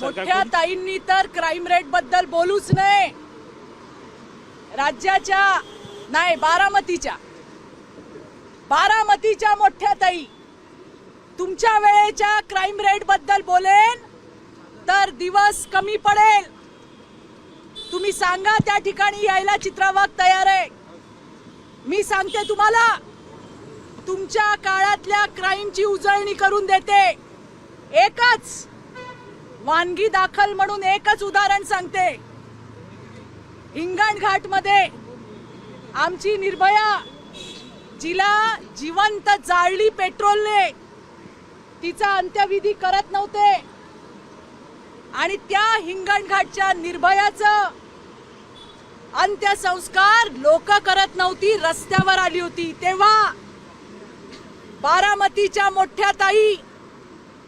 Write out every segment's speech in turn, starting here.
मोठ्या ताईंनी तर क्राईम रेटबद्दल बोलूच नये. राज्याच्या नाही बारामतीच्या. बारामतीच्या मोठ्या ताई तुमच्या वेळेच्या क्राईम रेटबद्दल बोलेन तर दिवस कमी पडेल. तुम्ही सांगा त्या ठिकाणी यायला चित्रावाग तयार आहे. मी सांगते तुम्हाला तुमच्या काळातल्या क्राईमची उजळणी करून देते. एकच वानगी दाखल म्हणून एकच उदाहरण सांगते. हिंगणघाटमध्ये आमची निर्भया जिला जिवंत जाळली पेट्रोलने तिचा अंत्यविधी करत नव्हते. आणि त्या हिंगणघाटच्या निर्भयाचं अंत्यसंस्कार लोक करत नव्हती रस्त्यावर आली होती. तेव्हा बारामतीच्या मोठ्या ताई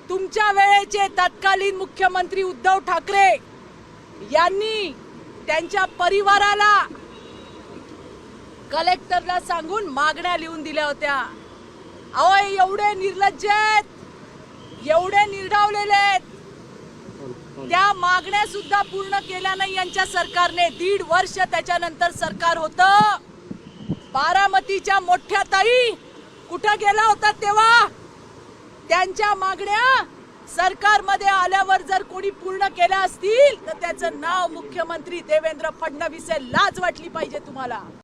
तुमच्या वेळेचे तत्कालीन मुख्यमंत्री उद्धव ठाकरे यांनी त्यांच्या परिवाराला कलेक्टरला सांगून मागण्या लिहून दिल्या होत्या. अहो एवढे निर्लज्ज आहेत. एवढे निर्डावलेले आहेत. त्या मागण्या सुद्धा पूर्ण केल्या नाही यांच्या सरकारने. दीड वर्ष त्याच्यानंतर सरकार होत. बारामतीच्या मोठ्या ताई कुठं गेला होता तेव्हा? त्यांच्या मागण्या सरकारमध्ये आल्यावर जर कोणी पूर्ण केल्या असतील तर त्याचं नाव मुख्यमंत्री देवेंद्र फडणवीस लाज वाटली पाहिजे तुम्हाला.